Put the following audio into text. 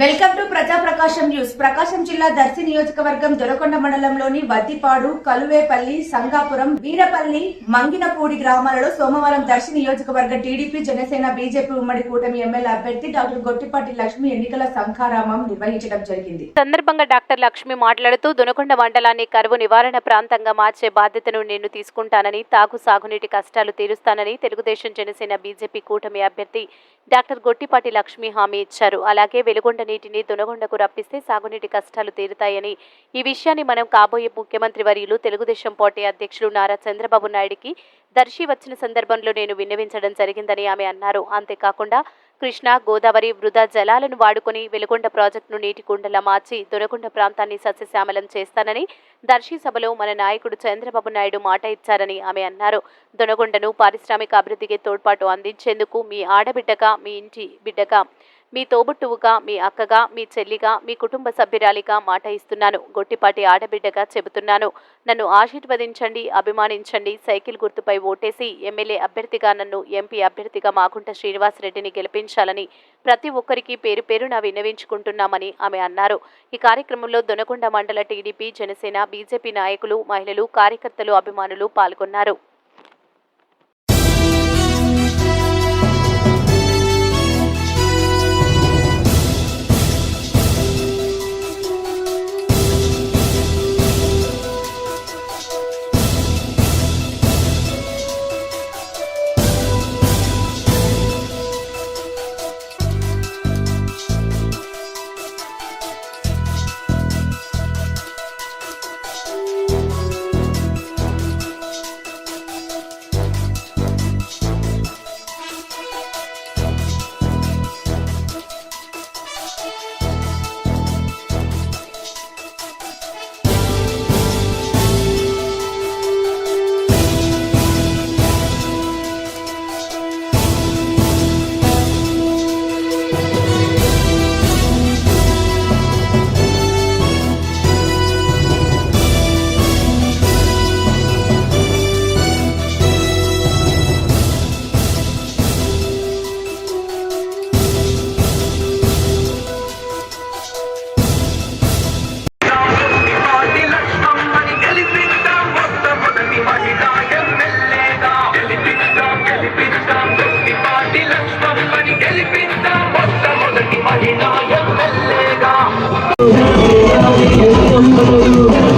Welcome to ప్రజా ప్రకాశం news. ప్రకాశం జిల్లా దర్శి నియోజకవర్గం దొరకొండ మండలంలోని వద్దిపాడు కలువేపల్లి సంగాపురం వీరపల్లి మంగినపూడి గ్రామాలలో సోమవారం దర్శి నియోజకవర్గ టీడీపీ జనసేన బీజేపీ ఉమ్మడి కూటమి ఎమ్మెల్యే అభ్యర్థి డాక్టర్ గొట్టిపాటి లక్ష్మి ఎన్నికల సంఖారామం నిర్వహించడం జరిగింది. సందర్భంగా డాక్టర్ లక్ష్మి మాట్లాడుతూ దొనకొండ మండలాన్ని కరువు నివారణ ప్రాంతంగా మార్చే బాధ్యతను నేను తీసుకుంటానని తాగు సాగునీటి కష్టాలు తీరుస్తానని తెలుగుదేశం జనసేన బీజేపీ కూటమి అభ్యర్థి డాక్టర్ గొట్టిపాటి లక్ష్మి హామీ ఇచ్చారు. అలాగే వెలుగొండ నీటిని దొనగొండకు రప్పిస్తే సాగునీటి కష్టాలు తీరుతాయని ఈ విషయాన్ని మనం కాబోయే ముఖ్యమంత్రి వర్యులు తెలుగుదేశం పార్టీ అధ్యక్షులు నారా చంద్రబాబు నాయుడికి దర్శి వచ్చిన సందర్భంలో నేను విన్నవించడం జరిగిందని ఆమె అన్నారు. అంతేకాకుండా కృష్ణా గోదావరి వృధా జలాలను వాడుకొని వెలుగొండ ప్రాజెక్టును నీటి కుండలా మార్చి దొనకొండ ప్రాంతాన్ని సస్యశ్యామలం చేస్తానని దర్శి సభలో మన నాయకుడు చంద్రబాబు నాయుడు మాట ఇచ్చారని ఆమె అన్నారు. దొనగొండను పారిశ్రామిక అభివృద్ధికి తోడ్పాటు అందించేందుకు మీ ఆడబిడ్డగా మీ ఇంటి బిడ్డగా మీ తోబుట్టువుగా మీ అక్కగా మీ చెల్లిగా మీ కుటుంబ సభ్యురాలిగా మాట ఇస్తున్నాను. గొట్టిపాటి ఆడబిడ్డగా చెబుతున్నాను. నన్ను ఆశీర్వదించండి అభిమానించండి సైకిల్ గుర్తుపై ఓటేసి ఎమ్మెల్యే అభ్యర్థిగా నన్ను ఎంపీ అభ్యర్థిగా మాగుంట శ్రీనివాస్ రెడ్డిని గెలిపించాలని ప్రతి ఒక్కరికి పేరు పేరున విన్నవించుకుంటున్నామని ఆమె అన్నారు. ఈ కార్యక్రమంలో దొనకొండ మండల టీడీపీ జనసేన బీజేపీ నాయకులు మహిళలు కార్యకర్తలు అభిమానులు పాల్గొన్నారు. Hallelujah.